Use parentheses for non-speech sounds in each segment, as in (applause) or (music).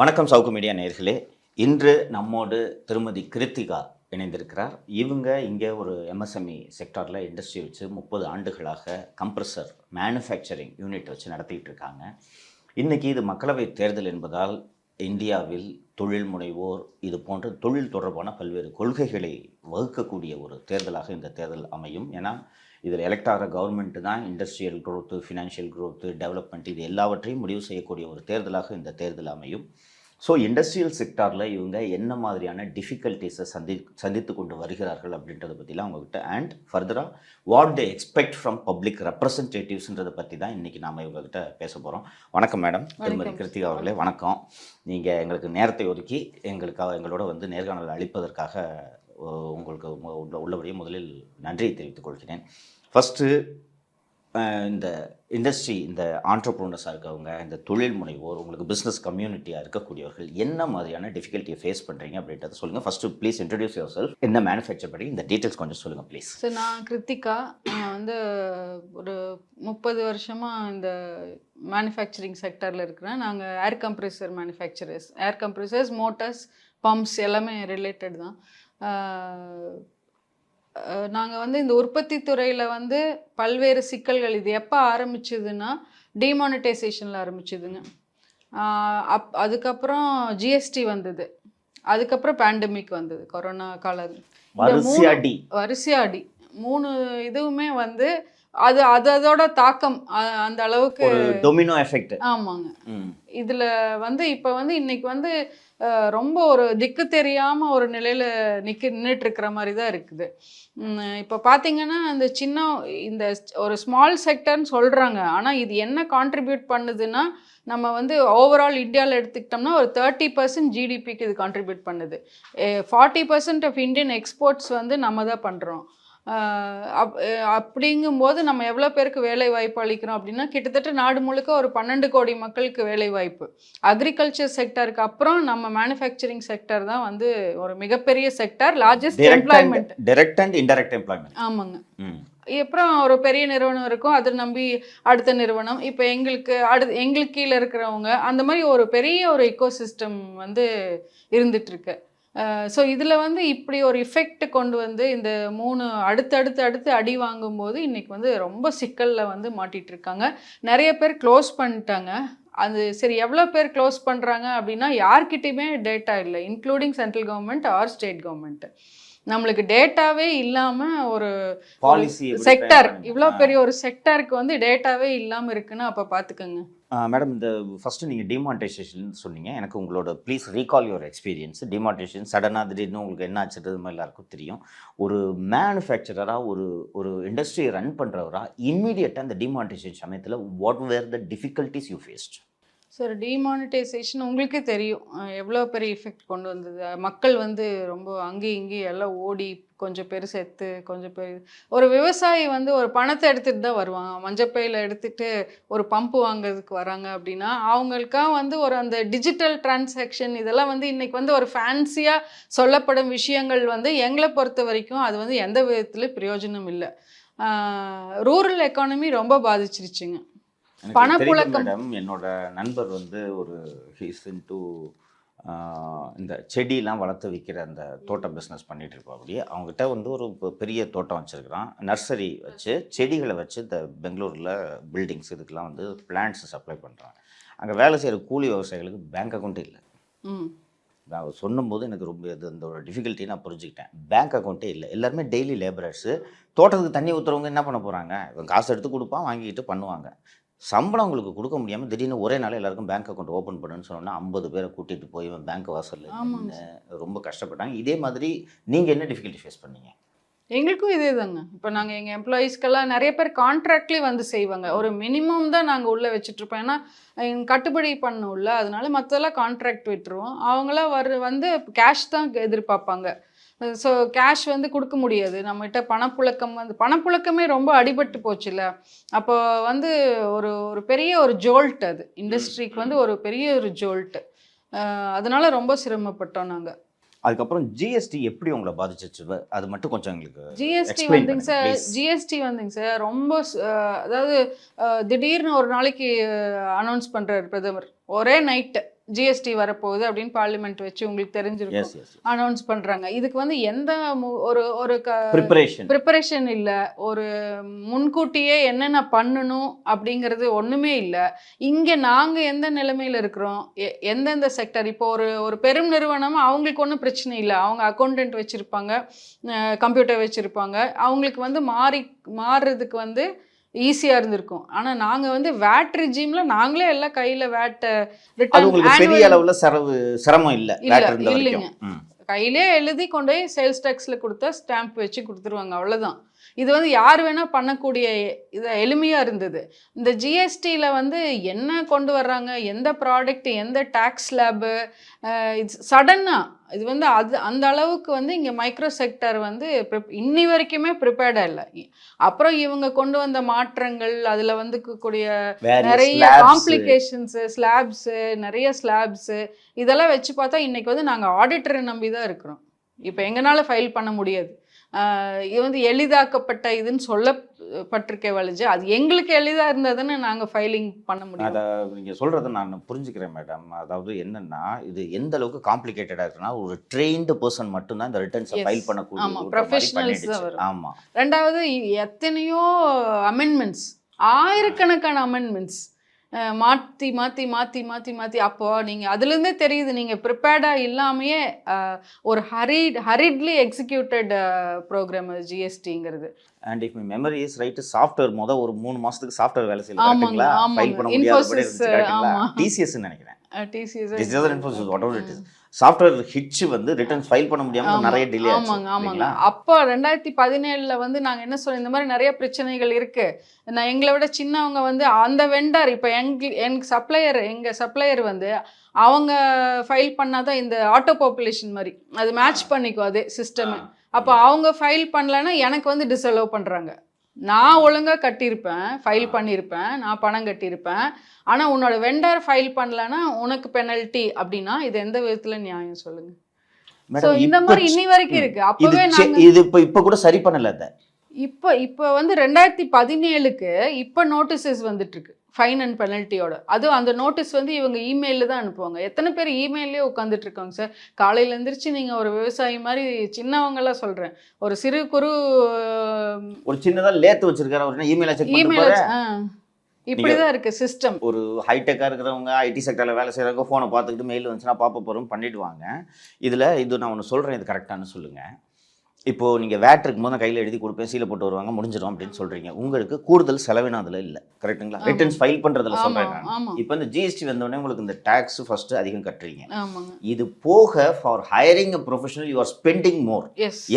வணக்கம் சவுக்கு மீடியா நேர்களே இன்று நம்மோடு திருமதி கிருத்திகா இணைந்திருக்கிறார். இவங்க இங்கே ஒரு எம்எஸ்எம்இ செக்டாரில் இண்டஸ்ட்ரி வச்சு முப்பது ஆண்டுகளாக கம்ப்ரஸர் மேனுஃபேக்சரிங் யூனிட் வச்சு நடத்திக்கிட்டு இருக்காங்க. இன்றைக்கி இது மக்களவை தேர்தல் என்பதால் இந்தியாவில் தொழில் முனைவோர் இது போன்ற தொழில் தொடர்பான பல்வேறு கொள்கைகளை வகுக்கக்கூடிய ஒரு தேர்தலாக இந்த தேர்தல் அமையும். ஏன்னா இதில் எலெக்ட் ஆகிற கவர்மெண்ட்டு தான் industrial growth financial growth development இது எல்லாவற்றையும் முடிவு செய்யக்கூடிய ஒரு தேர்தலாக இந்த தேர்தல் அமையும். ஸோ இண்டஸ்ட்ரியல் செக்டாரில் இவங்க என்ன மாதிரியான டிஃபிகல்ட்டிஸை சந்தி சந்தித்து கொண்டு வருகிறார்கள் அப்படின்றத பற்றிலாம் அவங்கக்கிட்ட அண்ட் ஃபர்தராக what they expect from public ரெப்ரசன்டேட்டிவ்ஸ்ன்றதை பற்றி தான் இன்றைக்கி நாம் இவங்ககிட்ட பேச போகிறோம் வணக்கம் மேடம் திருமதி. கிருத்திகா அவர்களே வணக்கம். நீங்கள் எங்களுக்கு நேரத்தை ஒதுக்கி எங்களுக்காக எங்களோட வந்து நேர்காணல் அளிப்பதற்காக உங்களுக்கு உங்க- உள்ள உள்ளபடியே முதலில் நன்றியை தெரிவித்துக் கொள்கிறேன். ஃபஸ்ட்டு இந்த இண்டஸ்ட்ரி இந்த ஆண்டர்ப்ரோனர்ஸாக இருக்கவங்க இந்த தொழில் முனைவோர் உங்களுக்கு பிஸ்னஸ் கம்யூனிட்டியாக இருக்கக்கூடியவர்கள் என்ன மாதிரியான டிஃபிகல்ட்டியை ஃபேஸ் பண்ணுறீங்க அப்படின்றத சொல்லுங்கள் first please introduce yourself என்ன மேனுஃபேக்சர் பண்ணி இந்த டீட்டெயில்ஸ் கொஞ்சம் சொல்லுங்கள் ப்ளீஸ் சார் நான் கிருத்திகா. நான் வந்து ஒரு முப்பது வருஷமாக இந்த மேனுஃபேக்சரிங் செக்டரில் இருக்கிறேன். நாங்கள் air compressor manufacturers air compressors motors pumps எல்லாமே ரிலேட்டட் தான். நாங்கள் வந்து இந்த உற்பத்தி துறையில் வந்து பல்வேறு சிக்கல்கள் இது எப்போ ஆரம்பிச்சதுன்னா டிமானிட்டைசேஷனில் ஆரம்பிச்சதுங்க. அப் அதுக்கப்புறம் ஜிஎஸ்டி வந்தது. அதுக்கப்புறம் பேண்டமிக் வந்தது கொரோனா காலம் வரிசையா டி வரிசையாடி மூணு இதுவுமே வந்து அது அது அதோட தாக்கம் அந்த அளவுக்கு டொமினோ எஃபெக்ட் ஆமாங்க. இதுல வந்து இப்ப வந்து இன்னைக்கு வந்து ரொம்ப ஒரு திக்கு தெரியாம ஒரு நிலையில நிக்க நின்றுட்டு இருக்கிற மாதிரி தான் இருக்குது. இப்போ இப்ப பாத்தீங்கன்னா இந்த சின்ன இந்த ஒரு ஸ்மால் செக்டர்னு சொல்றாங்க. ஆனா இது என்ன கான்ட்ரிபியூட் பண்ணுதுன்னா நம்ம வந்து ஓவரால் இந்தியாவில் எடுத்துக்கிட்டோம்னா ஒரு தேர்ட்டி பர்சன்ட் ஜிடிபிக்கு இது கான்ட்ரிபியூட் பண்ணுது. Forty percent of Indian exports வந்து நம்ம தான் பண்ணுறோம் அப்படிங்கும்போது நம்ம எவ்வளோ பேருக்கு வேலை வாய்ப்பு அளிக்கிறோம் அப்படின்னா கிட்டத்தட்ட நாடு முழுக்க ஒரு பன்னெண்டு கோடி மக்களுக்கு வேலை வாய்ப்பு. அக்ரிகல்ச்சர் செக்டருக்கு அப்புறம் நம்ம மேனுஃபேக்சரிங் செக்டர் தான் வந்து ஒரு மிகப்பெரிய sector largest employment direct and indirect employment. ஆமாங்க. அப்புறம் ஒரு பெரிய நிறுவனம் இருக்கும் அதை நம்பி அடுத்த நிறுவனம். இப்போ எங்களுக்கு அடுத்து எங்களுக்கு கீழே இருக்கிறவங்க அந்த மாதிரி ஒரு பெரிய ஒரு எக்கோசிஸ்டம் வந்து இருந்துட்டு இருக்கு. ஸோ இதில் வந்து இப்படி ஒரு இஃபெக்ட் கொண்டு வந்து இந்த மூணு அடுத்தடுத்து அடுத்து அடி வாங்கும்போது இன்றைக்கி வந்து ரொம்ப சிக்கலில் வந்து மாட்டிகிட்டு இருக்காங்க. நிறைய பேர் க்ளோஸ் பண்ணிட்டாங்க. அது சரி எவ்வளோ பேர் க்ளோஸ் பண்ணுறாங்க அப்படின்னா யார்கிட்டையுமே டேட்டா இல்லை including central government or state government நம்மளுக்கு டேட்டாவே இல்லாமல் ஒரு பாலிசி செக்டர் இவ்வளோ பெரிய ஒரு செக்டருக்கு வந்து டேட்டாவே இல்லாமல் இருக்குன்னு அப்போ பார்த்துக்கோங்க மேடம் இந்த ஃபஸ்ட்டு நீங்கள் டிமானிட்டைசேஷன் சொன்னீங்க. எனக்கு உங்களோட please recall your experience demonetisation சடனாக திடீர்னு உங்களுக்கு என்ன ஆச்சுன்றது மாதிரி எல்லாருக்கும் தெரியும். ஒரு மேனுஃபேக்சரராக ஒரு ஒரு இண்டஸ்ட்ரியை ரன் பண்ணுறவரா இம்மீடியட்டாக இந்த டிமானிட்டைசேஷன் சமயத்தில் what were the difficulties you faced sir demonetisation உங்களுக்கே தெரியும். எவ்வளோ பெரிய எஃபெக்ட் கொண்டு வந்தது. மக்கள் வந்து ரொம்ப அங்கேயும் இங்கேயும் எல்லாம் ஓடி கொஞ்சம் பேர் செத்து கொஞ்சம் பேர் ஒரு விவசாயி வந்து ஒரு பணத்தை எடுத்துகிட்டு தான் வருவாங்க. மஞ்சப்பையில் எடுத்துகிட்டு ஒரு பம்பு வாங்குறதுக்கு வராங்க அப்படின்னா அவங்களுக்காக வந்து ஒரு அந்த டிஜிட்டல் டிரான்சாக்ஷன் இதெல்லாம் வந்து இன்றைக்கி வந்து ஒரு ஃபேன்சியாக சொல்லப்படும் விஷயங்கள் வந்து எங்களை பொறுத்த வரைக்கும் அது வந்து எந்த விதத்துலையும் பிரயோஜனம் இல்லை. ரூரல் எக்கானமி ரொம்ப பாதிச்சிருச்சுங்க. பணப்புழக்கம். மேடம் என்னோட நண்பர் வந்து ஒரு ஹீஸ் டு இந்த செடியெலாம் வளர்த்து விற்கிற அந்த தோட்ட பிஸ்னஸ் பண்ணிட்டு இருப்பாப்படி. அவங்ககிட்ட வந்து ஒரு பெரிய தோட்டம் வச்சுருக்கிறான். நர்சரி வச்சு செடிகளை வச்சு இந்த பெங்களூரில் பில்டிங்ஸ் இதுக்கெலாம் வந்து பிளான்ட்ஸ் சப்ளை பண்ணுறான் அங்கே வேலை செய்கிற கூலி விவசாயிகளுக்கு பேங்க் அக்கௌண்ட் இல்லை. நான் சொன்னும்போது எனக்கு ரொம்ப இது அந்த ஒரு டிஃபிகல்ட்டி நான் புரிஞ்சுக்கிட்டேன். பேங்க் அக்கௌண்ட்டே இல்லை. எல்லாருமே டெய்லி லேபரர்ஸு தோட்டத்துக்கு தண்ணி ஊற்றுறவங்க என்ன பண்ண போகிறாங்க இவன் காசு எடுத்து கொடுப்பான் வாங்கிட்டு பண்ணுவாங்க. சம்பளம் உங்களுக்கு கொடுக்க முடியாமல் திடீர்னு ஒரே நாள் எல்லாருக்கும் பேங்க் அக்கௌண்ட் ஓப்பன் பண்ணுன்னு சொன்னோன்னா ஐம்பது பேரை கூட்டிகிட்டு போய் பேங்க் நின்னு ரொம்ப கஷ்டப்பட்டாங்க. இதே மாதிரி நீங்கள் என்ன டிஃபிகல்ட்டி ஃபேஸ் பண்ணீங்க? எங்களுக்கும் இதே தாங்க இப்போ நாங்கள் எங்கள் எம்ப்ளாயீஸ்க்கெல்லாம் நிறைய பேர் கான்ட்ராக்ட்லேயே வந்து செய்வாங்க. ஒரு மினிமம் தான் நாங்கள் உள்ளே வச்சுட்ருப்போம் ஏன்னா கட்டுப்படி பண்ணணும்ல. அதனால மற்றதெல்லாம் கான்ட்ராக்ட் விட்டுருவோம். அவங்களாம் வர வந்து கேஷ் தான் எதிர்பார்ப்பாங்க. ஸோ கேஷ் வந்து கொடுக்க முடியாது. நம்மகிட்ட பணப்புழக்கம் வந்து பணப்புழக்கமே ரொம்ப அடிபட்டு போச்சுல்ல. அப்போ வந்து ஒரு ஒரு பெரிய ஒரு ஜோல்ட் அது. இண்டஸ்ட்ரிக்கு வந்து ஒரு பெரிய ஒரு ஜோல்ட். அதனால ரொம்ப சிரமப்பட்டோம் நாங்கள் அதுக்கப்புறம் ஜிஎஸ்டி எப்படி உங்களை பாதிச்சிச்சு? அது மட்டும் கொஞ்சம் எங்களுக்கு ஜிஎஸ்டி வந்துங்க சார். ஜிஎஸ்டி வந்துங்க சார். ரொம்ப அதாவது திடீர்னு ஒரு நாளைக்கு அனௌன்ஸ் பண்றாரு பிரதமர். ஒரே நைட்டு ஜிஎஸ்டி வரப்போகுது அப்படின்னு பார்லிமெண்ட் வச்சு உங்களுக்கு தெரிஞ்சிருக்கும் அனௌன்ஸ் பண்றாங்க. இதுக்கு வந்து எந்த ஒரு ஒரு ப்ரிப்பரேஷன் ப்ரிப்பரேஷன் இல்லை. ஒரு முன்கூட்டியே என்னென்ன பண்ணணும் அப்படிங்கிறது ஒன்றுமே இல்லை. இங்கே நாங்கள் எந்த நிலைமையில் இருக்கிறோம்? எந்தெந்த செக்டர் இப்போ ஒரு ஒரு பெரும் நிறுவனம் அவங்களுக்கு ஒன்றும் பிரச்சனை இல்லை. அவங்க அக்கௌண்டன்ட் வச்சுருப்பாங்க கம்ப்யூட்டர் வச்சுருப்பாங்க. அவங்களுக்கு வந்து மாறி மாறுறதுக்கு வந்து ஈஸியாக இருந்திருக்கும். ஆனால் நாங்கள் வந்து வேட் ரிஜீமில் நாங்களே எல்லாம் கையில் வேட்டை பெரிய அளவுல செலவு சிரமம் இல்ல இல்லைங்க. கையிலே எழுதி கொண்டு போய் சேல்ஸ் டேக்ஸில் கொடுத்தா ஸ்டாம்ப் வச்சு கொடுத்துருவாங்க அவ்வளோதான் இது வந்து யார் வேணால் பண்ணக்கூடிய இது எளிமையாக இருந்தது. இந்த ஜிஎஸ்டியில் வந்து என்ன கொண்டு வர்றாங்க எந்த ப்ராடக்ட் எந்த டேக்ஸ் ஸ்லாபு இது சடனாக இது வந்து அது அந்த அளவுக்கு வந்து இங்கே மைக்ரோ செக்டர் வந்து இன்னி வரைக்குமே ப்ரிப்பேர்டாக இல்லை. அப்புறம் இவங்க கொண்டு வந்த மாற்றங்கள் அதில் வந்து கூடிய Various நிறைய. காம்ப்ளிகேஷன்ஸு ஸ்லாப்ஸு நிறைய ஸ்லாப்ஸு இதெல்லாம் வச்சு பார்த்தா இன்னைக்கு வந்து நாங்கள் ஆடிட்டரை நம்பி தான் இருக்கிறோம் இப்போ எங்களால் ஃபைல் பண்ண முடியாது இது வந்து எளிதாக்கப்பட்ட இதுன்னு சொல்லப்பட்டிருக்கே வழிஞ்சு அது எங்களுக்கு எளிதாக இருந்ததுன்னு நாங்கள் ஃபைலிங் பண்ண முடியும் அத நீங்க சொல்றத நான் புரிஞ்சுக்கிறேன் மேடம் அதாவது என்னன்னா இது எந்த அளவுக்கு காம்ப்ளிகேட்டடா இருக்குன்னா ஒரு ட்ரெயின்டு பர்சன் மட்டும்தான் இந்த ரிட்டர்ன்ஸ். ஃபைல் பண்ணக்கூடிய ஆமா, ஒரு மாதிரி professionals பண்ணிடுச்சு. தான் வரும். ஆமா ரெண்டாவது எத்தனையோ அமெண்ட்மெண்ட்ஸ் ஆயிரக்கணக்கான அமெண்ட்மெண்ட்ஸ் மாற்றி மாற்றி மாற்றி மாற்றி மாற்றி அப்போ நீங்கள் அதுலேருந்தே தெரியுது நீங்கள் ப்ரிப்பேர்டாக இல்லாமையே ஒரு hurried hurriedly executed program ஜிஎஸ்டிங்கிறது and if memory is right software முத ஒரு மூணு மாசத்துக்கு சாஃப்ட்வேர் வேலை செய்யல கரெக்ட்டுங்களா. ஃபைல் பண்ண ஆமா. டிசிஎஸ் நினைக்கிறேன். TCS Infosys whatever it is software hitch வந்து ரிட்டர்ன்ஸ் ஃபைல் பண்ண முடியாம ஆமா, நிறைய டிலே ஆச்சு ஆமாங்க ஆமாங்க? அப்போ ரெண்டாயிரத்தி பதினேழுல வந்து நாங்க என்ன சொல்றோம் இந்த மாதிரி நிறைய பிரச்சனைகள் இருக்கு. நான் எங்களை விட சின்னவங்க வந்து அந்த வெண்டார் இப்போ எங்க எங்க சப்ளையர் எங்க சப்ளையர் வந்து அவங்க ஃபைல் பண்ணாதான் இந்த ஆட்டோ பாப்புலேஷன் மாதிரி. அது மேட்ச் பண்ணிக்கும் அது சிஸ்டம் அப்போ அவங்க ஃபைல் பண்ணலன்னா எனக்கு வந்து டிஸ்அலோவ் பண்றாங்க. நான் ஒழுங்கா கட்டியிருப்பேன் ஃபைல் பண்ணியிருப்பேன் நான் பணம் கட்டியிருப்பேன். ஆனா உன்னோட வெண்டார் ஃபைல் பண்ணலன்னா உனக்கு பெனல்ட்டி அப்படின்னா இது எந்த விதத்துல நியாயம் சொல்லுங்க? இந்த மாதிரி இன்னி வரைக்கும் இருக்கு. அப்பவே இது இப்ப இப்ப கூட சரி பண்ணல இப்போ இப்போ வந்து ரெண்டாயிரத்தி பதினேழுக்கு இப்போ நோட்டீசஸ் வந்துட்டு இருக்கு ஃபைன் அண்ட் பெனல்ட்டியோட அதுவும் அந்த நோட்டீஸ் வந்து இவங்க இமெயிலில் தான் அனுப்புவாங்க. எத்தனை பேர் இமெயிலே உட்காந்துட்டு இருக்காங்க சார்? காலையில எந்திரிச்சு நீங்கள் ஒரு விவசாயி மாதிரி சின்னவங்களாம் சொல்கிறேன் ஒரு சிறு குறு ஒரு சின்னதா லேத்து வச்சிருக்காரு அவர் இமெயில இமெயில் இப்படி தான் இருக்கு சிஸ்டம் ஒரு ஹைடெக்காக இருக்கிறவங்க ஐடி செக்டரில் வேலை செய்கிறவங்க ஃபோனை பார்த்துக்கிட்டு மெயில் வந்துச்சுன்னா பார்ப்ப போகிறோம் பண்ணிடுவாங்க இதில் இது நான் ஒன்று சொல்கிறேன் இது கரெக்டானு சொல்லுங்கள் இப்போது நீங்கள் வேட் இருக்கும்போது நான் கையில் எழுதி கொடுப்பேன் சீலை போட்டு வருவாங்க முடிஞ்சிடும் அப்படின்னு சொல்கிறீங்க உங்களுக்கு கூடுதல் செலவினம் அதில் இல்லை கரெக்ட்டுங்களா ஆமா. ரிட்டர்ன்ஸ் ஃபைல் பண்ணுறதுல சொல்கிறேன் நான். இப்போ இந்த ஜிஎஸ்டி வந்தோடனே உங்களுக்கு இந்த டேக்ஸ் ஃபஸ்ட்டு அதிகம் கட்டுறீங்க. இது போக for hiring a professional you are spending more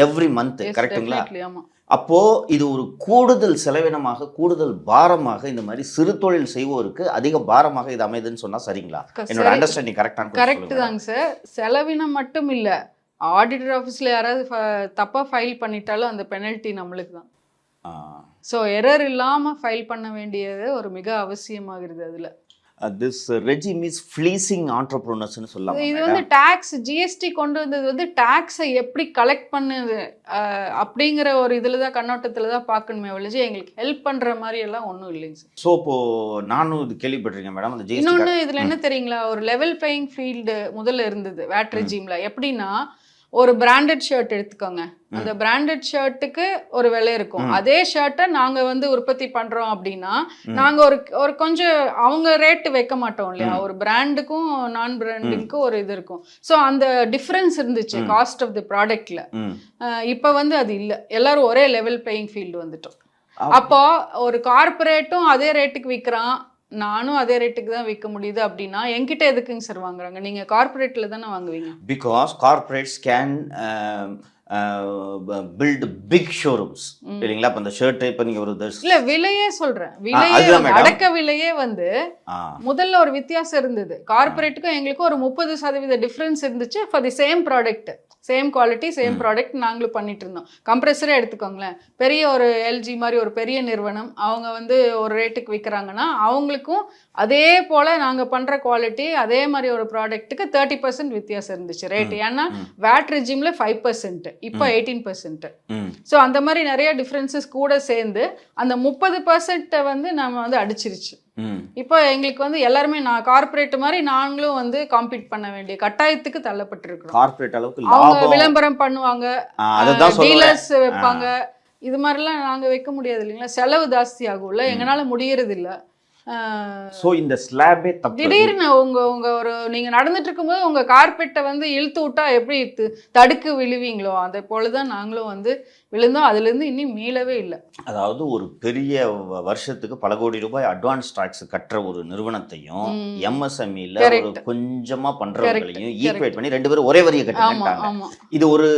every month கரெக்ட்டுங்களா ஆமா. அப்போ இது ஒரு கூடுதல் செலவினமாக கூடுதல் பாரமாக இந்த மாதிரி சிறு தொழில் செய்வோருக்கு அதிக பாரமாக இது அமைதுன்னு சொன்னா சரிங்களா? என்னோட. அண்டர்ஸ்டாண்டிங் கரெக்டான கரெக்ட் தாங்க சார் செலவினம் மட்டும் இல்ல ஆடிட்டர் ஆஃபீஸில் யாராவது ஃப- தப்பா ஃபைல் பண்ணிட்டாலும் அந்த பெனல்ட்டி நம்மளுக்கு தான் ஸோ எரர் இல்லாம ஃபைல் பண்ண வேண்டியது ஒரு மிக அவசியமாகிறது அதுல. திஸ் ரெஜிம் இஸ் ஃப்ளீசிங் ஆண்டர்பிரினர்ஸ்னு சொல்லலாம் இது வந்து டாக்ஸ் ஜிஎஸ்டி கொண்டு வந்தது வந்து டாக்ஸை எப்படி கலெக்ட் பண்ணுது? அப்படிங்கிற ஒரு இதுல தான் கண்ணோட்டத்துல தான் பார்க்கணுமே ஒழிஞ்சு எங்களுக்கு ஹெல்ப் பண்ற மாதிரி எல்லாம் ஒன்றும் இல்லைங்க சார். ஸோ இப்போ நானும் இது கேள்விப்பட்டிருக்கேன் மேடம் அந்த ஜிஎஸ்டி இன்னொன்னு இதுல என்ன தெரியுங்களா? ஒரு லெவல் பிளேயிங் ஃபீல்டு முதல்ல இருந்தது வேட் ரெஜிம்ல எப்படின்னா ஒரு பிராண்டட் ஷர்ட் எடுத்துக்கோங்க. அந்த பிராண்டட் ஷர்ட்டுக்கு ஒரு விலை இருக்கும். அதே ஷர்ட்டை நாங்க வந்து உற்பத்தி பண்றோம் அப்படின்னா நாங்க ஒரு ஒரு கொஞ்சம் அவங்க ரேட் வைக்க மாட்டோம் இல்லையா? ஒரு பிராண்டுக்கும் நான் பிராண்டிங்க்கும் ஒரு இது இருக்கும். ஸோ அந்த டிஃபரன்ஸ் இருந்துச்சு காஸ்ட் ஆஃப் தி ப்ராடக்ட்ல இப்போ வந்து அது இல்லை. எல்லாரும் ஒரே லெவல் பிளேயிங் ஃபீல்டு வந்துட்டோம். அப்ப- ஒரு கார்ப்பரேட்டும் அதே ரேட்டுக்கு விற்கிறான் நானும் அதே ரேட்டுக்கு தான் விற்க முடியுது அப்படின்னா என்கிட்ட எதுக்குங்க சார் வாங்குறாங்க? நீங்க கார்ப்பரேட்ல தானே வாங்குவீங்க? Because corporates can build big showrooms இல்லைங்களா? இப்போ இந்த ஷர்ட் இப்போ நீங்கள் ஒரு இல்ல விலையே சொல்றேன். விலையே. அடக்க விலையே வந்து முதல்ல ஒரு வித்தியாசம் இருந்தது. கார்ப்பரேட்டுக்கும் எங்களுக்கும் ஒரு முப்பது சதவீத டிஃபரன்ஸ் இருந்துச்சு for the same product same quality same product நாங்களும் பண்ணிட்டு இருந்தோம் கம்ப்ரெசரே எடுத்துக்கோங்களேன். பெரிய ஒரு எல்ஜி மாதிரி ஒரு பெரிய நிறுவனம் அவங்க வந்து ஒரு ரேட்டுக்கு விற்கிறாங்கன்னா அவங்களுக்கும் அதே போல நாங்க பண்ற குவாலிட்டி அதே மாதிரி ஒரு ப்ராடக்ட்டுக்கு தேர்ட்டி பர்சன்ட் வித்தியாசம் இருந்துச்சு ரேட் ஏன்னா வேட் ரெஜிம்ல ஃபைவ் பர்சன்ட் இப்போ எயிட்டீன் பர்சன்ட் ஸோ அந்த மாதிரி நிறைய டிஃப்ரென்சஸ் கூட சேர்ந்து அந்த முப்பது பர்சன்ட்டை வந்து நம்ம வந்து அடிச்சிருச்சு. இப்போ எங்களுக்கு வந்து எல்லாருமே நான் கார்ப்பரேட் மாதிரி நாங்களும் வந்து காம்பீட் பண்ண வேண்டிய கட்டாயத்துக்கு தள்ளப்பட்டிருக்கிறோம். கார்ப்பரேட் அளவுக்கு அவங்க விளம்பரம் பண்ணுவாங்க டீலர்ஸ் வைப்பாங்க. இது மாதிரிலாம் நாங்க வைக்க முடியாது இல்லைங்களா? செலவு ஜாஸ்தி ஆகும்ல எங்களால முடியறது இல்ல சோ இந்த ஸ்லாபே தப்பு. திடீர்னு உங்க உங்க ஒரு நீங்க நடந்துட்டு இருக்கும்போது உங்க கார்பெட்டை வந்து இழுத்து விட்டா எப்படி தடுக்கு விழுவீங்களோ அதே போலதான் நாங்களும் வந்து விழுந்தோம். அதுல இருந்து இன்னும் மீளவே இல்லை. அதாவது ஒரு பெரிய வருஷத்துக்கு பல கோடி ரூபாய் அட்வான்ஸ் டாக்ஸ் கட்டுற ஒரு நிறுவனத்தையும். எம்எஸ்எம்இல ஒரு. கொஞ்சமா பண்றவங்களையும். ஈக்குவேட் பண்ணி ரெண்டு பேரும் ஒரே வரியை கட்டிட்டாங்க இது ஒரு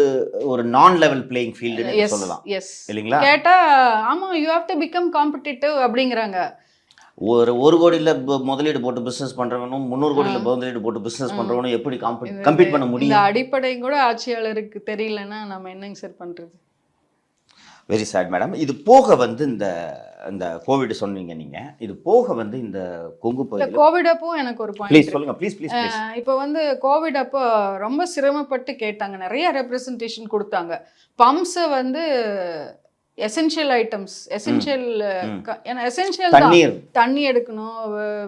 ஒரு நான் லெவல் பிளேயிங் ஃபீல்டுன்னு சொல்லலாம். இல்லைங்களா? கேட்டா ஆமா you have to become competitive அப்படிங்கிறாங்க. ஒரு ஒரு கோடியில முதலீடு போட்டு பிசினஸ் பண்றவனும் முந்நூறு கோடியில முதலீடு போட்டு பிசினஸ் பண்றவனும் எப்படி கம்பீட் பண்ண இந்த முடியும் அடிப்படையும் கூட ஆட்சியாளருக்கு தெரியலன்னா நம்ம என்னங்க சார் பண்றது? வெரி சேட் மேடம் இது போக வந்து இந்த இந்த கோவிட் சொன்னீங்க நீங்க. இது போக வந்து இந்த கொங்கு பகுதியில் கோவிட் அப்போ எனக்கு ஒரு ப்ளீஸ் பாயிண்ட் சொல்லுங்க ப்ளீஸ் ப்ளீஸ் ப்ளீஸ் இப்போ வந்து கோவிட் அப்போ ரொம்ப சிரமப்பட்டு கேட்டாங்க. நிறைய ரெப்ரசன்டேஷன் கொடுத்தாங்க. பம்ப்ஸை வந்து எசென்ஷியல் ஐட்டம்ஸ் எசென்ஷியல். ஏன்னா எசென்ஷியல் தண்ணீர். தண்ணி எடுக்கணும்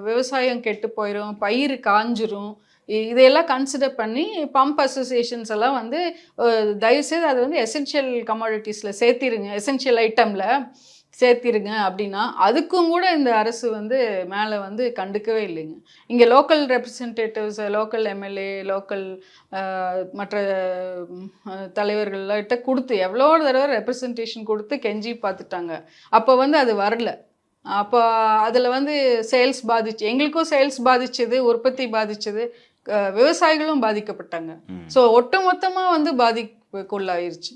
விவசாயம் கெட்டு போயிடும் பயிர் காஞ்சிரும். இதையெல்லாம் கன்சிடர் பண்ணி பம்ப் அசோசியேஷன்ஸ் எல்லாம் வந்து தயவுசெய்து அது வந்து எசென்ஷியல் கமாடிட்டிஸில் சேர்த்திருங்க எசென்ஷியல் ஐட்டமில் சேர்த்திருங்க அப்படின்னா அதுக்கும் கூட இந்த அரசு வந்து மேலே வந்து கண்டுக்கவே இல்லைங்க. இங்கே local representatives local MLA local மற்ற தலைவர்கள்கிட்ட கொடுத்து எவ்வளோ தடவை ரெப்ரசன்டேஷன் கொடுத்து கெஞ்சி பார்த்துட்டாங்க. அப்போ வந்து அது வரல. அப்போ அதில் வந்து சேல்ஸ் பாதிச்சு எங்களுக்கும் சேல்ஸ் பாதிச்சது உற்பத்தி பாதிச்சது விவசாயிகளும் பாதிக்கப்பட்டாங்க. ஸோ ஒட்டுமொத்தமாக வந்து பாதிப்புக்குள்ளாயிருச்சு.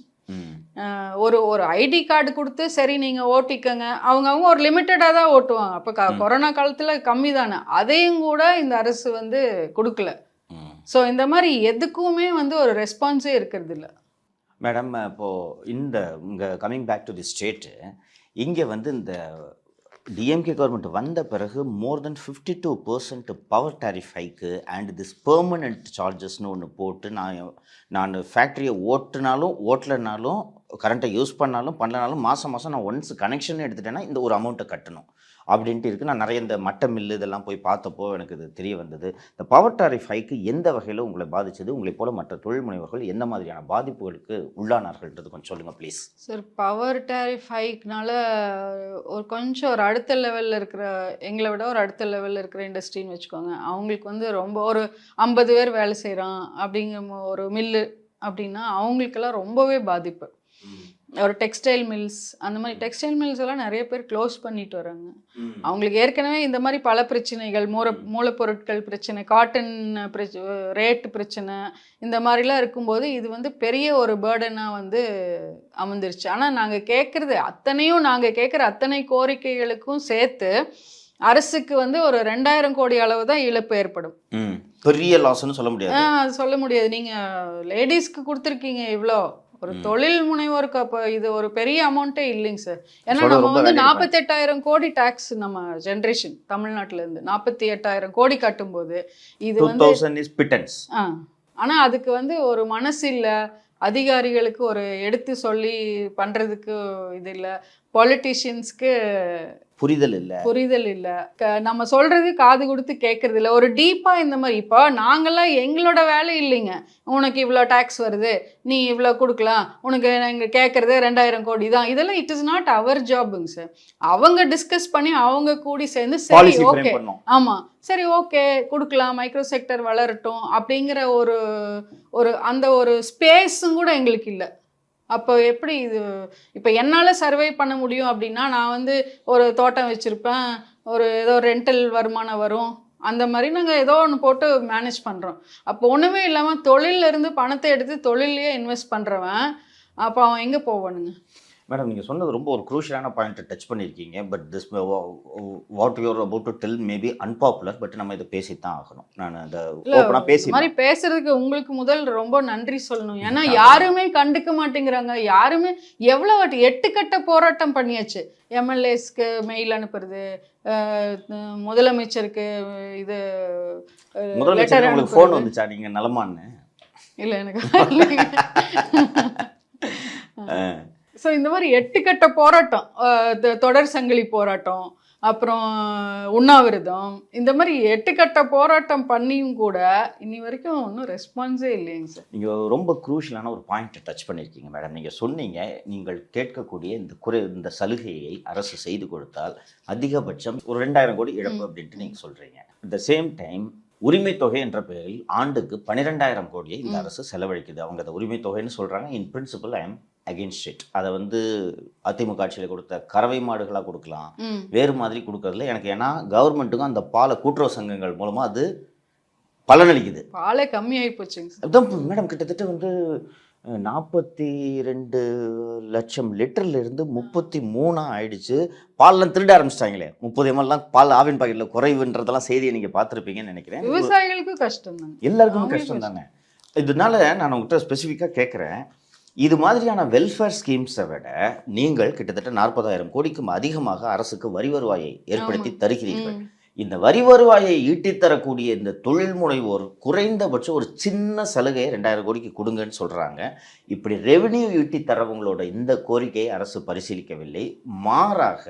ஒரு ஒரு ஐடி கார்டு கொடுத்து சரி நீங்கள் ஓட்டிக்கங்க. அவங்க அவங்க ஒரு லிமிட்டடாக தான் ஓட்டுவாங்க. அப்போ கொரோனா காலத்தில் கம்மி தானே அதையும் கூட இந்த அரசு வந்து கொடுக்கல. ஸோ இந்த மாதிரி எதுக்குமே வந்து ஒரு ரெஸ்பான்ஸே இருக்கிறது இல்ல மேடம் இப்போ இந்த இங்கே coming back to the state இங்கே வந்து இந்த டிஎம்கே கவர்மெண்ட் வந்த பிறகு more than fifty two percent power tariff hike and this permanent சார்ஜஸ்னு ஒன்று போட்டு நான் நான் ஃபேக்ட்ரியை ஓட்டுனாலும் ஓட்டலைனாலும் கரண்ட்டை யூஸ் பண்ணாலும் பண்ணலனாலும் மாதம் மாதம் நான் ஒன்ஸ் கனெக்ஷன் எடுத்துட்டேன்னா இந்த ஒரு அமௌண்ட்டை கட்டணும். அப்படின்ட்டு இருக்குது நான் நிறைய இந்த மட்ட மில்லு இதெல்லாம் போய் பார்த்தப்போ எனக்கு இது தெரிய வந்தது. இந்த பவர் டாரிஃப் ஹைக்கு எந்த வகையில் உங்களை பாதித்தது உங்களை போல் மற்ற தொழில் முனைவர்கள் எந்த மாதிரியான பாதிப்புகளுக்கு உள்ளானார்கள்ன்றது கொஞ்சம் சொல்லுங்கள் ப்ளீஸ் சார் பவர் டாரிஃப் ஹைக்னால ஒரு கொஞ்சம் ஒரு அடுத்த லெவலில் இருக்கிற எங்களை விட ஒரு அடுத்த லெவலில் இருக்கிற இண்டஸ்ட்ரின்னு வச்சுக்கோங்க. அவங்களுக்கு வந்து ரொம்ப ஒரு ஐம்பது பேர் வேலை செய்கிறான் அப்படிங்கிற மோ- ஒரு மில்லு அப்படின்னா அவங்களுக்கெல்லாம் ரொம்பவே பாதிப்பு. ஒரு டெக்ஸ்டைல் மில்ஸ் அந்த மாதிரி டெக்ஸ்டைல் மில்ஸ் எல்லாம் நிறைய பேர் க்ளோஸ் பண்ணிட்டு வராங்க. அவங்களுக்கு ஏற்கனவே இந்த மாதிரி பல பிரச்சனைகள் மூல மூலப்பொருட்கள் பிரச்சனை காட்டன் பிரச்ச ரேட் பிரச்சனை இந்த மாதிரிலாம் இருக்கும்போது இது வந்து பெரிய ஒரு பேர்டனாக வந்து அமர்ந்துருச்சு. ஆனால் நாங்கள் கேட்குறது அத்தனையும் நாங்கள் கேட்குற அத்தனை கோரிக்கைகளுக்கும் சேர்த்து அரசுக்கு வந்து ஒரு ரெண்டாயிரம் கோடி அளவு தான் இழப்பு ஏற்படும். பெரிய லாஸ்ன்னு சொல்ல முடியாது. சொல்ல முடியாது. நீங்கள் லேடிஸ்க்கு கொடுத்துருக்கீங்க இவ்வளோ ஒரு தொழில் முனைவோருக்கு அப்போ இது ஒரு பெரிய அமௌண்ட்டே இல்லைங்க சார். ஏன்னா நம்ம வந்து நாற்பத்தெட்டாயிரம் கோடி டேக்ஸ் நம்ம ஜென்ரேஷன் தமிழ்நாட்டுல இருந்து. நாற்பத்தி எட்டாயிரம் கோடி கட்டும்போது இது வந்து ஆ. ஆனால் அதுக்கு வந்து ஒரு மனசு இல்லை அதிகாரிகளுக்கு ஒரு எடுத்து சொல்லி பண்ணுறதுக்கு இது இல்லை. பொலிட்டிஷியன்ஸ்க்கு புரிதல் இல்லை. புரிதல் இல்லை. நம்ம சொல்றது காது கொடுத்து கேட்கறது இல்லை. ஒரு டீப்பாக இந்த மாதிரி இப்போ நாங்களாம் எங்களோட வேலை இல்லைங்க. உனக்கு இவ்வளோ டேக்ஸ் வருது நீ இவ்வளோ கொடுக்கலாம் உனக்கு நாங்கள் கேட்குறது ரெண்டாயிரம் கோடி தான். இதெல்லாம் இட் இஸ் நாட் அவர் ஜாபுங்க சார் அவங்க டிஸ்கஸ் பண்ணி அவங்க கூடி சேர்ந்து சரி ஓகே ஆமாம் சரி ஓகே கொடுக்கலாம் மைக்ரோ செக்டர் வளரட்டும் அப்படிங்கிற ஒரு ஒரு அந்த ஒரு ஸ்பேஸும் கூட எங்களுக்கு இல்லை. அப்போ எப்படி இது இப்போ என்னால் சர்வை பண்ண முடியும் அப்படின்னா நான் வந்து ஒரு தோட்டம் வச்சுருப்பேன் ஒரு ஏதோ ரெண்டல் வருமானம் வரும். அந்த மாதிரி நாங்கள் ஏதோ ஒன்று போட்டு மேனேஜ் பண்ணுறோம் அப்போ ஒன்றுமே இல்லாமல் தொழிலிருந்து பணத்தை எடுத்து தொழிலையே இன்வெஸ்ட் பண்ணுறவன் அப்போ அவன் எங்கே போவானுங்க? மேடம் நீங்கள் சொன்னது ரொம்ப ஒரு குரூஷியலான பாயிண்ட்டை டச் பண்ணியிருக்கீங்க. But this what you're about to tell maybe unpopular but நம்ம இதை பேசித்தான் ஆகணும். நான் அந்த ஓப்பனாக பேசி இந்த மாதிரி பேசுறதுக்கு உங்களுக்கு முதல் ரொம்ப நன்றி சொல்லணும். ஏன்னா யாருமே கண்டுக்க மாட்டேங்கிறாங்க. யாருமே எவ்வளவு வாட்டி எட்டு கட்ட போராட்டம் பண்ணியாச்சு. எம்எல்ஏஸ்க்கு மெயில் அனுப்புறது முதலமைச்சருக்கு இது முதலமைச்சர் உங்களுக்கு. ஃபோன் வந்துச்சா? நீங்கள் நலமான்னு. இல்ல எனக்கு. (laughs) ஸோ இந்த மாதிரி எட்டு கட்ட போராட்டம் தொடர் சங்கிலி போராட்டம் அப்புறம் உண்ணாவிரதம் இந்த மாதிரி எட்டு கட்ட போராட்டம் பண்ணியும் கூட இன்னி வரைக்கும் ஒன்றும் ரெஸ்பான்ஸே இல்லைங்க சார். நீங்கள் ரொம்ப குரூஷியலான ஒரு பாயிண்ட்டை டச் பண்ணியிருக்கீங்க மேடம் நீங்கள் சொன்னீங்க நீங்கள் கேட்கக்கூடிய இந்த குறை இந்த சலுகையை அரசு செய்து கொடுத்தால் அதிகபட்சம் ஒரு ரெண்டாயிரம் கோடி இழப்பு அப்படின்ட்டு நீங்கள் சொல்கிறீங்க அட் த சேம் டைம் உரிமை தொகை என்ற பெயரில் ஆண்டுக்கு பன்னிரெண்டாயிரம் கோடியை இந்த அரசு செலவழிக்குது. அவங்க அதை உரிமை தொகைன்னு சொல்கிறாங்க in principle I am against it அதை வந்து அதிமுக ஆட்சியில் கொடுத்த கறவை மாடுகளாக கொடுக்கலாம். வேறு மாதிரி கொடுக்கறதுல எனக்கு ஏன்னா கவர்மெண்ட்டுக்கும் அந்த பாலை கூட்டுறவு சங்கங்கள் மூலமாக அது பலனளிக்குது. பாலே கம்மியாகி போச்சுங்க அதான் மேடம் கிட்டத்தட்ட வந்து நாற்பத்தி ரெண்டு லட்சம் லிட்டர்ல இருந்து முப்பத்தி மூணா ஆயிடுச்சு. பால்லாம் திருட ஆரம்பிச்சிட்டாங்களே. முப்பது எம்எல்லாம் பால் ஆவின் பாக்கெட்டில் குறைவுன்றதெல்லாம் செய்தியை நீங்கள் பார்த்துருப்பீங்கன்னு நினைக்கிறேன். விவசாயிகளுக்கும் கஷ்டம் தாங்க எல்லாருக்கும் கஷ்டம் தானே இதனால நான் உங்கள்கிட்ட ஸ்பெசிஃபிக்காக கேட்குறேன் இது மாதிரியான வெல்ஃபேர் ஸ்கீம்ஸை விட நீங்கள் கிட்டத்தட்ட நாற்பதாயிரம் கோடிக்கும் அதிகமாக அரசுக்கு வரி வருவாயை ஏற்படுத்தி தருகிறீர்கள். இந்த வரி வருவாயை ஈட்டித் தரக்கூடிய இந்த தொழில் முனைவோர் குறைந்தபட்சம் ஒரு சின்ன சலுகையை ரெண்டாயிரம் கோடிக்கு கொடுங்கன்னு சொல்கிறாங்க இப்படி ரெவென்யூ ஈட்டித் தரவங்களோட இந்த கோரிக்கையை அரசு பரிசீலிக்கவில்லை. மாறாக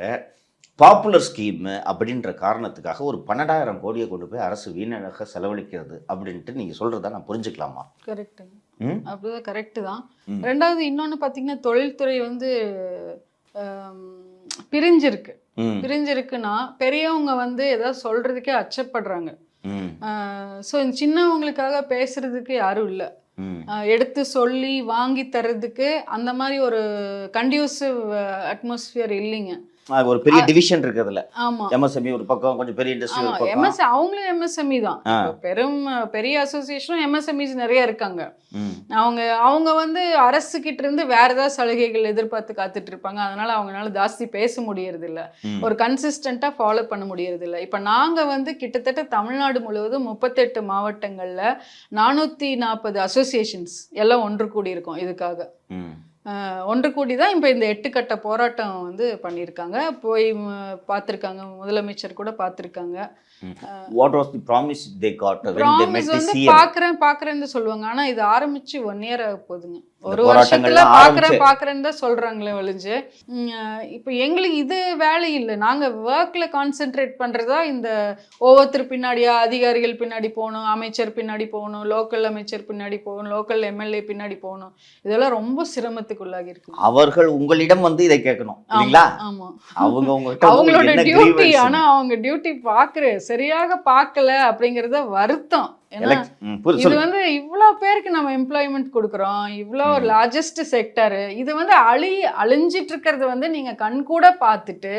பாப்புலர் ஸ்கீம் அப்படின்ற காரணத்துக்காக ஒரு பன்னெண்டாயிரம் கோடியை கொண்டு போய் அரசு வீணாக செலவழிக்கிறது அப்படின்ட்டு நீங்கள் சொல்கிறத நான் புரிஞ்சுக்கலாமா? கரெக்டுங்க அப்படிதான் கரெக்டு தான். ரெண்டாவது இன்னொன்று பார்த்தீங்கன்னா தொழில்துறை வந்து பிரிஞ்சிருக்கு. பிரிஞ்சிருக்குன்னா பெரியவங்க வந்து ஏதாவது சொல்றதுக்கே அச்சப்படுறாங்க. ஸோ சின்னவங்களுக்காக பேசுறதுக்கு யாரும் இல்லை. எடுத்து சொல்லி வாங்கி தர்றதுக்கு அந்த மாதிரி ஒரு கண்டியூசிவ் அட்மாஸ்பியர் இல்லைங்க. ஒரு பெரிய டிவிஷன் இருக்குதுல எம்எஸ்எம்இ ஒரு பக்கம் கொஞ்சம் பெரிய இண்டஸ்ட்ரி ஒரு பக்கம். எம்எஸ் அவங்களும் எம்எஸ்எம்இ தான். ஆ. இப்ப பெரும் பெரிய அசோசியேஷனும் எம்எஸ்எம்இஸ் நிறைய இருக்காங்க. அவங்க அவங்க வந்து அரசு கிட்ட இருந்து வேற ஏதாவது சலுகைகள் எதிர்பார்த்து காத்துட்டு இருப்பாங்க. அதனால அவங்களால ஜாஸ்தி பேச முடியறது இல்ல. ஒரு கன்சிஸ்டண்டா ஃபாலோ பண்ண முடியறது இல்ல இப்ப நாங்க வந்து கிட்டத்தட்ட தமிழ்நாடு முழுவதும் முப்பத்தெட்டு மாவட்டங்கள்ல நானூத்தி நாற்பது அசோசியேஷன்ஸ் எல்லாம் ஒன்று கூடி இருக்கோம் இதுக்காக ஒன்று கூடி தான் இப்போ இந்த எட்டு கட்ட போராட்டம் வந்து பண்ணியிருக்காங்க. போய் பார்த்துருக்காங்க. முதலமைச்சர் கூட பார்த்துருக்காங்க. What was the promise they got when they met the வந்து CM பாக்குறேன் பாக்குறேன்னு சொல்லுவாங்க. ஆனா இது ஆரம்பிச்சு ஒன் இயர் ஆக போகுதுங்க. ஒரு போராட்டங்கள்லாம் வருஷத்துல பாக்குறேன் ஆரம்பிச்சு- பாக்குறேன்னு தான் சொல்றாங்களே ஒழிஞ்சு. உம், இப்போ எங்களுக்கு இது வேலை இல்லை. நாங்க ஒர்க்ல கான்சென்ட்ரேட் பண்றதா இந்த ஒவ்வொருத்தர் பின்னாடியா அதிகாரிகள் பின்னாடி போகணும் அமைச்சர் பின்னாடி போகணும் லோக்கல் அமைச்சர் பின்னாடி போகணும் லோக்கல் எம்எல்ஏ பின்னாடி போகணும். இதெல்லாம் ரொம்ப சிரமத்துக்குள்ளாகி இருக்கு. அவர்கள் உங்களிடம் வந்து இதை கேட்கணும் இல்லைங்களா? ஆமா அவங்க உங்ககிட்ட அவங்களோட என்ன டியூட்டி grievance? ஆனா அவங்க டியூட்டி பாக்குற சரியாக பார்க்கல அப்படிங்கறத வருத்தம். ஏன்னா இது. வந்து இவ்வளோ பேருக்கு நம்ம எம்ப்ளாய்மெண்ட் கொடுக்குறோம். இவ்வளோ லார்ஜஸ்ட் செக்டர் இது வந்து அழி அழிஞ்சிட்டு இருக்கிறது வந்து நீங்க கண் கூட பார்த்துட்டு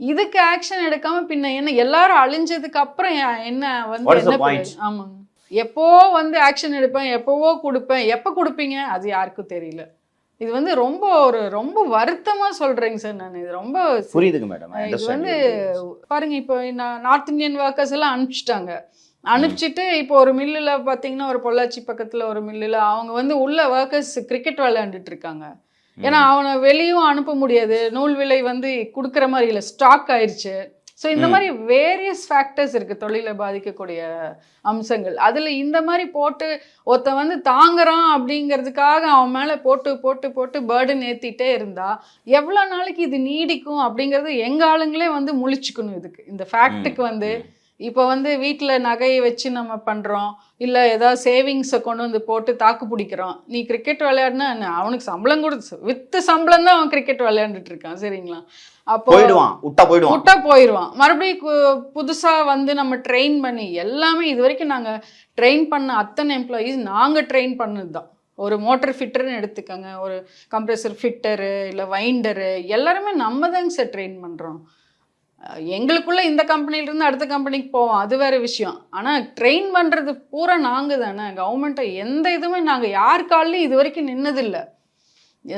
இதுக்கு ஆக்ஷன் எடுக்காம பின்ன என்ன எல்லாரும் அழிஞ்சதுக்கு அப்புறம் என்ன வந்து என்ன? ஆமாங்க. எப்போ வந்து ஆக்ஷன் எடுப்பேன் எப்போவோ கொடுப்பேன் எப்போ கொடுப்பீங்க அது யாருக்கும் தெரியல. இது வந்து ரொம்ப ஒரு ரொம்ப வருத்தமா சொல்றேங்க சார் நான். இது ரொம்ப புரியுதுங்க மேடம் இது வந்து பாருங்க இப்போ நான் நார்த் இந்தியன் ஒர்க்கர்ஸ் எல்லாம் அனுப்பிச்சிட்டாங்க. அனுப்பிச்சிட்டு இப்போ ஒரு மில்லில் பார்த்தீங்கன்னா ஒரு பொள்ளாச்சி பக்கத்தில் ஒரு மில்லில் அவங்க வந்து உள்ள ஒர்க்கர்ஸ் கிரிக்கெட் விளையாண்டுட்டு இருக்காங்க. ஏன்னா அவனை வெளியும் அனுப்ப முடியாது. நூல் விலை வந்து கொடுக்குற மாதிரி இல்லை. ஸ்டாக் ஆயிடுச்சு ஸோ இந்த மாதிரி வேரியஸ் ஃபேக்டர்ஸ் இருக்கு தொழிலை பாதிக்கக்கூடிய அம்சங்கள். அதில் இந்த மாதிரி போட்டு ஒருத்தன் வந்து தாங்குறான் அப்படிங்கிறதுக்காக அவன் மேலே போட்டு போட்டு போட்டு பேர்டன் ஏற்றிட்டே இருந்தா எவ்வளோ நாளைக்கு இது நீடிக்கும் அப்படிங்கிறது எங்க ஆளுங்களே வந்து முழிச்சுக்கணும் இதுக்கு. இந்த ஃபேக்ட்டுக்கு வந்து இப்போ வந்து வீட்டில் நகையை வச்சு நம்ம பண்ணுறோம் இல்லை ஏதாவது சேவிங்ஸை கொண்டு வந்து போட்டு தாக்கு பிடிக்கிறோம். நீ கிரிக்கெட் விளையாடினா? அவனுக்கு சம்பளம் கொடுத்து வித்து சம்பளம் தான் அவன் கிரிக்கெட் விளையாண்டுட்டு இருக்கான் சரிங்களா? அப்போ போயிடுவான் விட்டா போயிடுவான். முட்டை போயிடுவான் மறுபடியும் கு- புதுசா வந்து நம்ம ட்ரெயின் பண்ணி எல்லாமே இது வரைக்கும் நாங்க ட்ரெயின் பண்ண அத்தனை எம்ப்ளாயீஸ் நாங்க ட்ரெயின் பண்ணது தான் ஒரு மோட்டர் ஃபிட்டர்னு எடுத்துக்கோங்க. ஒரு கம்ப்ரெசர் ஃபிட்டரு இல்லை வைண்டரு எல்லாருமே நம்ம தாங்க சார் ட்ரெயின் பண்ணுறோம் எங்களுக்குள்ள இந்த கம்பெனிலேருந்து அடுத்த கம்பெனிக்கு போவோம். அது வேற விஷயம். ஆனால் ட்ரெயின் பண்ணுறது பூரா நாங்கள் தானே. கவர்மெண்ட்டை எந்த இதுவுமே நாங்கள் யார் கால்லையும் இது வரைக்கும் நின்னதில்லை.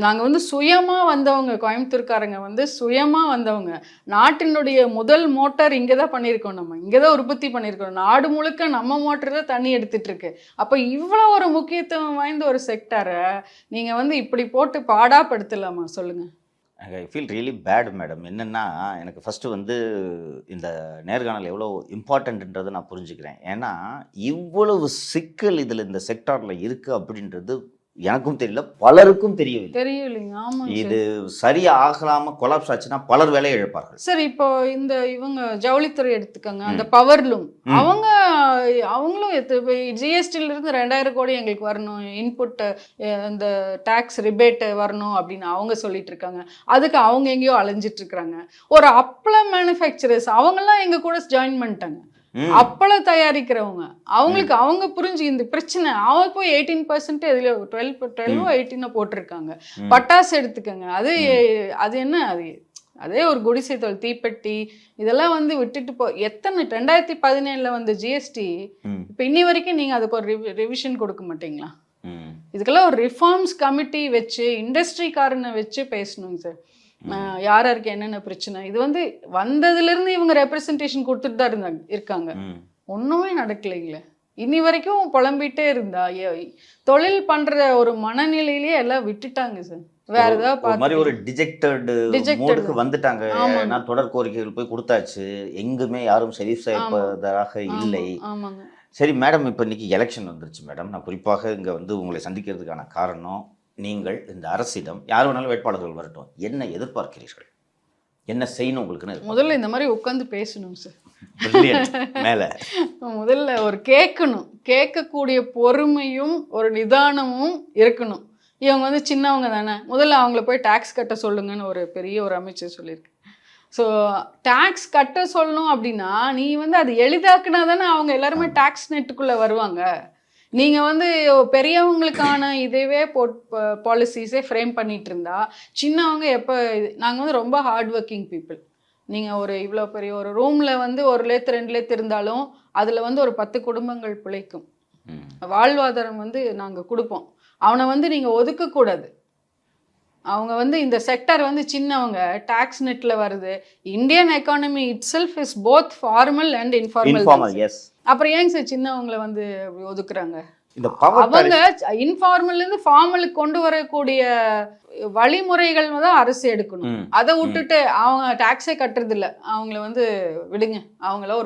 நாங்கள் வந்து சுயமாக வந்தவங்க கோயம்புத்தூர்காரங்க வந்து சுயமாக வந்தவங்க. நாட்டினுடைய முதல் மோட்டார் இங்கே தான் பண்ணியிருக்கோம் நம்ம. இங்கே தான் உற்பத்தி பண்ணியிருக்கோம். நாடு முழுக்க நம்ம மோட்டர் தான் தண்ணி எடுத்துட்டுருக்கு அப்போ இவ்வளோ ஒரு முக்கியத்துவம் வாய்ந்த ஒரு செக்டரை நீங்கள் வந்து இப்படி போட்டு பாடாப்படுத்தலாமா? சொல்லுங்கள் I feel really bad madam என்னென்னா எனக்கு ஃபஸ்ட்டு வந்து இந்த நேர்காணல் எவ்வளோ இம்பார்ட்டன்ட்ன்றதை நான் புரிஞ்சுக்கிறேன். ஏன்னா இவ்வளவு சிக்கல் இதில் இந்த செக்டாரில் இருக்குது அப்படின்றது எனக்கும் தெரியல பலருக்கும் தெரியவில்லை. தெரியலைங்க இது சரியா ஆகலாம கொலாப்ஸ் ஆச்சுன்னா பலர் வேலையை இழப்பார்கள். சார் இப்போ இந்த இவங்க ஜவுளித்துறை எடுத்துக்கோங்க. அந்த பவர்லூம். அவங்க அவங்களும் ஜிஎஸ்டில இருந்து ரெண்டாயிரம் கோடி எங்களுக்கு வரணும். இன்புட் இந்த டாக்ஸ் ரிபேட் வரணும் அப்படின்னு அவங்க சொல்லிட்டு இருக்காங்க. அதுக்கு அவங்க எங்கேயோ அலைஞ்சிட்டு இருக்காங்க ஒரு அப்பளம் மேனுஃபேக்சரர்ஸ் அவங்கெல்லாம் எங்க கூட ஜாயின் பண்ணிட்டாங்க. அப்பளம் தயாரிக்கிறவங்க. அவங்களுக்கு அவங்க புரிஞ்சு இந்த பிரச்சனை அவங்க போய் எயிட்டீன் பர்சன்ட் இதுல டுவெல் டுவெல்வோ எயிட்டீனோ போட்டிருக்காங்க. பட்டாசு எடுத்துக்கங்க. அது அது என்ன? அது அதே ஒரு குடிசை தொழில் தீப்பெட்டி இதெல்லாம் வந்து விட்டுட்டு போ எத்தனை ரெண்டாயிரத்தி பதினேழுல வந்த ஜிஎஸ்டி. இப்போ இன்னி வரைக்கும் நீங்க அதுக்கு ஒரு ரிவிஷன் கொடுக்க மாட்டீங்களா. இதுக்கெல்லாம் ஒரு ரிஃபார்ம்ஸ் கமிட்டி வச்சு இண்டஸ்ட்ரிக்காரனை வச்சு பேசணுங்க சார். யார் யாருக்கு என்னென்ன பிரச்சனை? இது வந்து வந்ததுலேருந்து இவங்க ரெப்ரசன்டேஷன் கொடுத்துட்டு தான் இருந்தாங்க இருக்காங்க. ஒன்றுமே நடக்கலைங்களே இனி வரைக்கும் புலம்பிட்டே இருந்தா தொழில் பண்ற ஒரு மனநிலையிலேயே எல்லாம் விட்டுட்டாங்க சார். வேற ஏதாவது ஒரு மாதிரி பார்த்து ஒரு டிஜெக்டட். மூடுக்கு வந்துட்டாங்க. நான் தொடர் கோரிக்கைகள் போய் கொடுத்தாச்சு. எங்குமே யாரும் சரி செய்வதாக இல்லை. சரி மேடம் இப்போ இன்னைக்கு எலெக்ஷன் வந்துருச்சு மேடம் நான் குறிப்பாக இங்கே வந்து உங்களை சந்திக்கிறதுக்கான காரணம் நீங்கள் இந்த அரசிடம் யார் வேணாலும் வேட்பாளர்கள் வரட்டும். என்ன எதிர்பார்க்கிறீர்கள்? என்ன செய்யணும் உங்களுக்குன்னு இருக்கு. முதல்ல இந்த மாதிரி உட்காந்து பேசணும் சார். மேல. (laughs) முதல்ல ஒரு கேட்கணும். கேட்கக்கூடிய பொறுமையும் ஒரு நிதானமும் இருக்கணும். இவங்க வந்து சின்னவங்க தானே. முதல்ல அவங்கள போய் டாக்ஸ் கட்ட சொல்லுங்கன்னு ஒரு பெரிய ஒரு அமைச்சர் சொல்லியிருக்கு. ஸோ டாக்ஸ் கட்ட சொல்லணும் அப்படின்னா நீ வந்து அது எளிதாக்குனா தானே அவங்க எல்லாருமே டாக்ஸ் நெட்டுக்குள்ளே வருவாங்க. நீங்கள் வந்து பெரியவங்களுக்கான இதுவே போட் பாலிசிஸே ஃப்ரேம் பண்ணிட்டு இருந்தா சின்னவங்க எப்போ நாங்கள் வந்து ரொம்ப ஹார்ட் ஒர்க்கிங் பீப்புள் நீங்கள் ஒரு இவ்வளோ பெரிய ஒரு ரூமில் வந்து ஒரு லேத்து ரெண்டு லேத்து இருந்தாலும் அதில் வந்து ஒரு பத்து குடும்பங்கள் பிழைக்கும். வாழ்வாதாரம் வந்து நாங்கள் கொடுப்போம். அவனை வந்து நீங்கள் ஒதுக்கக்கூடாது. அவங்க வந்து இந்த செக்டர் வந்து சின்னவங்க டாக்ஸ் நெட்டில் வருது. Indian economy itself is both formal and informal informal S அப்புறம் ஏங்க சார் சின்னவங்களை வந்து ஒதுக்குறாங்க? இந்த அவங்க இன்ஃபார்மல் இருந்து ஃபார்மலுக்கு கொண்டு வரக்கூடிய வழிமுறைகள் தான் அரசு எடுக்கணும். அதை விட்டுட்டு அவங்க டாக்ஸே கட்டுறது இல்ல அவங்கள வந்து விடுங்க. அவங்கள ஒரு